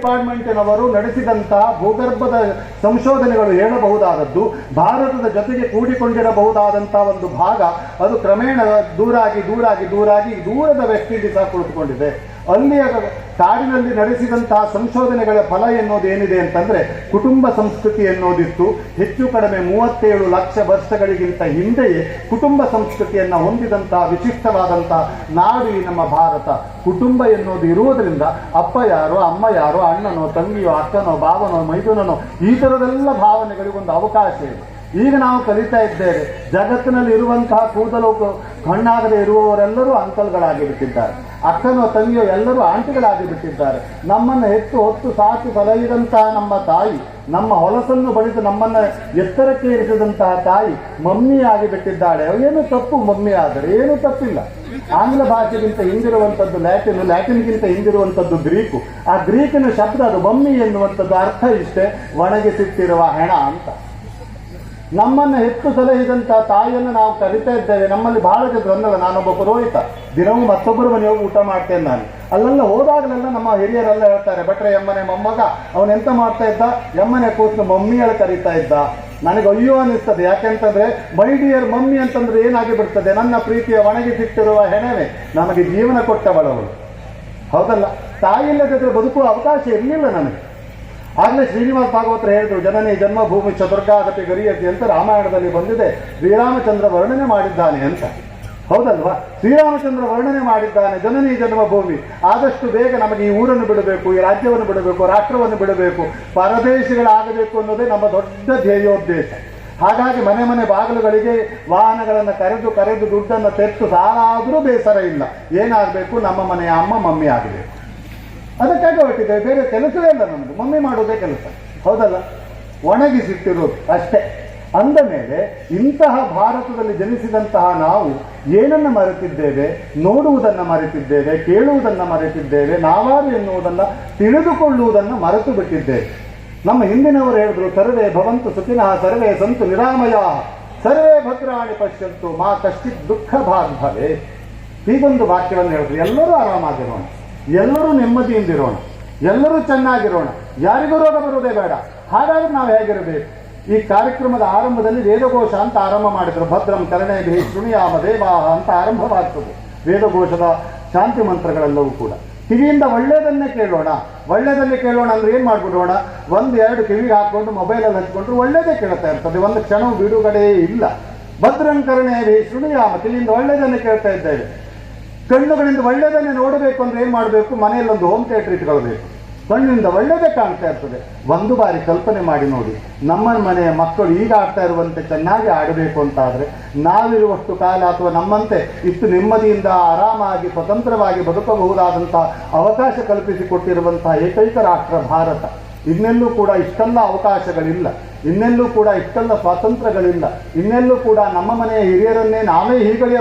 ಡಿಪಾರ್ಟ್ಮೆಂಟಿನವರು ನಡೆಸಿದಂತಹ ಭೂಗರ್ಭದ ಸಂಶೋಧನೆಗಳು ಹೇಳಬಹುದಾದದ್ದು, ಭಾರತದ ಜೊತೆಗೆ ಕೂಡಿಕೊಂಡಿರಬಹುದಾದಂತಹ ಒಂದು ಭಾಗ, ಅದು ಕ್ರಮೇಣ ದೂರಾಗಿ ದೂರಾಗಿ ದೂರಾಗಿ ದೂರದ ವೆಸ್ಟ್ ಇಂಡೀಸ್ ಕುಳಿತುಕೊಂಡಿದೆ. ಅಲ್ಲಿಯ ಕಾಡಿನಲ್ಲಿ ನಡೆಸಿದಂತಹ ಸಂಶೋಧನೆಗಳ ಫಲ ಎನ್ನುವುದು ಏನಿದೆ ಅಂತಂದ್ರೆ ಕುಟುಂಬ ಸಂಸ್ಕೃತಿ ಎನ್ನುವುದಿತ್ತು. ಹೆಚ್ಚು ಕಡಿಮೆ ಮೂವತ್ತೇಳು ಲಕ್ಷ ವರ್ಷಗಳಿಗಿಂತ ಹಿಂದೆಯೇ ಕುಟುಂಬ ಸಂಸ್ಕೃತಿಯನ್ನು ಹೊಂದಿದಂತಹ ವಿಶಿಷ್ಟವಾದಂತಹ ನಾಡು ಈ ನಮ್ಮ ಭಾರತ. ಕುಟುಂಬ ಎನ್ನುವುದು ಇರುವುದರಿಂದ ಅಪ್ಪ ಯಾರೋ, ಅಮ್ಮ ಯಾರೋ, ಅಣ್ಣನೋ, ತಂಗಿಯೋ, ಅಕ್ಕನೋ ಭಾವನೋ ಮೈದುನನೋ ಈ ಥರದೆಲ್ಲ ಭಾವನೆಗಳಿಗೊಂದು ಅವಕಾಶ ಇದೆ. ಈಗ ನಾವು ಕಲಿತಾ ಇದ್ದೇವೆ. ಜಗತ್ತಿನಲ್ಲಿ ಇರುವಂತಹ ಕೂದಲು ಕಣ್ಣಾಗದೆ ಇರುವವರೆಲ್ಲರೂ ಅಂಕಲ್ಗಳಾಗಿ ಬಿಟ್ಟಿದ್ದಾರೆ. ಅಕ್ಕನೋ ತಂಗಿಯೋ ಎಲ್ಲರೂ ಆಂಟಿಗಳಾಗಿ ಬಿಟ್ಟಿದ್ದಾರೆ. ನಮ್ಮನ್ನು ಹೆಚ್ಚು ಹೊತ್ತು ಸಾಕಿ ಸಲಹಿದಂತಹ ನಮ್ಮ ತಾಯಿ, ನಮ್ಮ ಹೊಲಸನ್ನು ಬಳಿದು ನಮ್ಮನ್ನ ಎತ್ತರಕ್ಕೆ ಇರಿಸಿದಂತಹ ತಾಯಿ ಮಮ್ಮಿಯಾಗಿ ಬಿಟ್ಟಿದ್ದಾಳೆ. ಏನು ತಪ್ಪು ಮಮ್ಮಿ ಆದರೆ ಏನು ತಪ್ಪಿಲ್ಲ. ಆಂಗ್ಲ ಭಾಷೆಗಿಂತ ಹಿಂದಿರುವಂಥದ್ದು ಲ್ಯಾಟಿನ್, ಲ್ಯಾಟಿನ್ಗಿಂತ ಹಿಂದಿರುವಂಥದ್ದು ಗ್ರೀಕು. ಆ ಗ್ರೀಕಿನ ಶಬ್ದ ಅದು ಮಮ್ಮಿ ಎನ್ನುವಂಥದ್ದು ಅರ್ಥ ಇಷ್ಟೇ, ಒಣಗಿಸಿಟ್ಟಿರುವ ಹೆಣ ಅಂತ. ನಮ್ಮನ್ನು ಹೆಚ್ಚು ಸಲಹಿದಂಥ ತಾಯಿಯನ್ನು ನಾವು ಕರಿತಾ ಇದ್ದೇವೆ. ನಮ್ಮಲ್ಲಿ ಬಹಳ ಅಂದಲ್ಲ ನಾನೊಬ್ಬ ಪುರೋಹಿತ. ದಿನವೂ ಮತ್ತೊಬ್ಬರು ಮನೆ ಹೋಗಿ ಊಟ ಮಾಡ್ತೇನೆ ನಾನು. ಅಲ್ಲೆಲ್ಲ ಹೋದಾಗಲೆಲ್ಲ ನಮ್ಮ ಹಿರಿಯರೆಲ್ಲ ಹೇಳ್ತಾರೆ ಬಟ್ರೆ ಎಮ್ಮನೆ ಮೊಮ್ಮಗ ಅವನೆಂತ ಮಾಡ್ತಾ ಇದ್ದ? ಎಮ್ಮನೆ ಕೂತು ಮಮ್ಮಿಯಲ್ಲಿ ಕರೀತಾ ಇದ್ದ. ನನಗೆ ಅಯ್ಯೋ ಅನ್ನಿಸ್ತದೆ. ಯಾಕೆಂತಂದ್ರೆ, ಮೈ ಡಿಯರ್ ಮಮ್ಮಿ ಅಂತಂದ್ರೆ ಏನಾಗಿ ಬಿಡ್ತದೆ? ನನ್ನ ಪ್ರೀತಿಯ ಒಣಗಿ ಸಿಕ್ತಿರುವ ಹೆಣವೆ ನಮಗೆ ಜೀವನ ಕೊಟ್ಟವಳವಳು ಹೌದಲ್ಲ? ತಾಯಿ ಇಲ್ಲದಿದ್ರೆ ಬದುಕುವ ಅವಕಾಶ ಇರಲಿಲ್ಲ ನನಗೆ. ಆಗಲೇ ಶ್ರೀನಿವಾಸ ಭಾಗವತರು ಹೇಳಿದ್ರು, ಜನನಿ, ಜನ್ಮಭೂಮಿ ಚತುರ್ಗಾಗತಿ ಗರಿಯತಿ ಅಂತ ರಾಮಾಯಣದಲ್ಲಿ ಬಂದಿದೆ. ಶ್ರೀರಾಮಚಂದ್ರ ವರ್ಣನೆ ಮಾಡಿದ್ದಾನೆ ಅಂತ. ಹೌದಲ್ವಾ? ಶ್ರೀರಾಮಚಂದ್ರ ವರ್ಣನೆ ಮಾಡಿದ್ದಾನೆ, ಜನನಿ, ಜನ್ಮಭೂಮಿ, ಆದಷ್ಟು ಬೇಗ ನಮಗೆ ಈ ಊರನ್ನು ಬಿಡಬೇಕು, ಈ ರಾಜ್ಯವನ್ನು ಬಿಡಬೇಕು, ರಾಷ್ಟ್ರವನ್ನು ಬಿಡಬೇಕು, ಪರದೇಶಿಗಳಾಗಬೇಕು ಅನ್ನೋದೇ ನಮ್ಮ ದೊಡ್ಡ ಧ್ಯೇಯೋದ್ದೇಶ. ಹಾಗಾಗಿ ಮನೆ ಮನೆ ಬಾಗಿಲುಗಳಿಗೆ ವಾಹನಗಳನ್ನು ಕರೆದು ಕರೆದು ದುಡ್ಡನ್ನು ತೆತ್ತು ಸಾಲಾದರೂ ಬೇಸರ ಇಲ್ಲ. ಏನಾಗಬೇಕು? ನಮ್ಮ ಮನೆಯ ಅಮ್ಮ ಮಮ್ಮಿ ಆಗಬೇಕು. ಅದಕ್ಕಾಗಿ ಹೊರಟಿದ್ದೇವೆ ಬೇರೆ ಕೆಲಸವೇ ಇಲ್ಲ ನಮ್ಮದು ಮಮ್ಮಿ ಮಾಡೋದೇ ಕೆಲಸ. ಹೌದಲ್ಲ? ಒಣಗಿಸಿಟ್ಟಿರೋದು ಅಷ್ಟೇ. ಅಂದ ಮೇಲೆ ಇಂತಹ ಭಾರತದಲ್ಲಿ ಜನಿಸಿದಂತಹ ನಾವು ಏನನ್ನು ಮರೆತಿದ್ದೇವೆ, ನೋಡುವುದನ್ನು ಮರೆತಿದ್ದೇವೆ, ಕೇಳುವುದನ್ನು ಮರೆತಿದ್ದೇವೆ, ನಾವಾರು ಎನ್ನುವುದನ್ನು ತಿಳಿದುಕೊಳ್ಳುವುದನ್ನು ಮರೆತು ಬಿಟ್ಟಿದ್ದೇವೆ. ನಮ್ಮ ಹಿಂದಿನವರು ಹೇಳಿದ್ರು, ಸರ್ವೇ ಭವಂತು ಸುಖಿನಃ ಸರ್ವೇ ಸಂತು ನಿರಾಮಯ, ಸರ್ವೇ ಭದ್ರಾಣಿ ಪಶ್ಯಂತು, ಮಾ ಕಶ್ಚಿತ್ ದುಃಖ ಭಾಗ್ಭವೆ. ಹೀಗೊಂದು ವಾಕ್ಯವನ್ನು ಹೇಳಿದ್ರು. ಎಲ್ಲರೂ ಆರಾಮಾಗಿರೋಣ. ಎಲ್ಲರೂ ನೆಮ್ಮದಿಯಿಂದಿರೋಣ. ಎಲ್ಲರೂ ಚೆನ್ನಾಗಿರೋಣ. ಯಾರಿಗೂ ರೋಗ ಬರುವುದೇ ಬೇಡ. ಹಾಗಾದ್ರೆ ನಾವು ಹೇಗಿರಬೇಕು? ಈ ಕಾರ್ಯಕ್ರಮದ ಆರಂಭದಲ್ಲಿ ವೇದಘೋಷ ಅಂತ ಆರಂಭ ಮಾಡಿದ್ರು. ಭದ್ರಂ ಕರಣೆ ಭೇ ಶೃಣಿಯಾಮ ದೇವಾಹ ಅಂತ ಆರಂಭವಾಗ್ತದೆ ವೇದಘೋಷದ ಶಾಂತಿ ಮಂತ್ರಗಳೆಲ್ಲವೂ ಕೂಡ. ಕಿವಿಯಿಂದ ಒಳ್ಳೆಯದನ್ನೇ ಕೇಳೋಣ. ಒಳ್ಳೆಯದನ್ನೇ ಕೇಳೋಣ ಅಂದ್ರೆ ಏನು ಮಾಡ್ಬಿಡೋಣ? ಒಂದು ಎರಡು ಕಿವಿಗೆ ಹಾಕ್ಕೊಂಡು ಮೊಬೈಲಲ್ಲಿ ಹಚ್ಕೊಂಡ್ರೆ ಒಳ್ಳೆಯದೇ ಕೇಳ್ತಾ ಇರ್ತದೆ ಒಂದು ಕ್ಷಣವು ಬಿಡುಗಡೆಯೇ ಇಲ್ಲ. ಭದ್ರಂಕರಣೆ ಭೇ ಶೃಣಿಯಾಮ. ಕಿವಿಯಿಂದ ಒಳ್ಳೆಯದನ್ನೇ ಕೇಳ್ತಾ ಇದ್ದೇವೆ. ಕಣ್ಣುಗಳಿಂದ ಒಳ್ಳೆಯದನ್ನೇ ನೋಡಬೇಕು ಅಂದ್ರೆ ಏನ್ ಮಾಡಬೇಕು? ಮನೆಯಲ್ಲಿ ಒಂದು ಹೋಮ್ ಥಿಯೇಟರ್ ಇಟ್ಕೊಳ್ಬೇಕು. ಕಣ್ಣಿಂದ ಒಳ್ಳೆಯದೇ ಕಾಣ್ತಾ ಇರ್ತದೆ. ಒಂದು ಬಾರಿ ಕಲ್ಪನೆ ಮಾಡಿ ನೋಡಿ. ನಮ್ಮ ಮನೆಯ ಮಕ್ಕಳು ಈಗ ಆಡ್ತಾ ಇರುವಂತೆ ಚೆನ್ನಾಗಿ ಆಡಬೇಕು ಅಂತಾದ್ರೆ, ನಾವಿರುವಷ್ಟು ಕಾಲ ಅಥವಾ ನಮ್ಮಂತೆ ಇಷ್ಟು ನೆಮ್ಮದಿಯಿಂದ ಆರಾಮಾಗಿ ಸ್ವತಂತ್ರವಾಗಿ ಬದುಕಬಹುದಾದಂತಹ ಅವಕಾಶ ಕಲ್ಪಿಸಿಕೊಟ್ಟಿರುವಂತಹ ಏಕೈಕ ರಾಷ್ಟ್ರ ಭಾರತ. ಇನ್ನೆಲ್ಲೂ ಕೂಡ ಇಷ್ಟೆಲ್ಲ ಅವಕಾಶಗಳಿಲ್ಲ. ಇನ್ನೆಲ್ಲೂ ಕೂಡ ಇಷ್ಟೆಲ್ಲ ಸ್ವಾತಂತ್ರ್ಯಗಳಿಲ್ಲ. ಇನ್ನೆಲ್ಲೂ ಕೂಡ ನಮ್ಮ ಮನೆಯ ಹಿರಿಯರನ್ನೇ ನಾವೇ ಹೀಗಳೆಯಬಹುದು.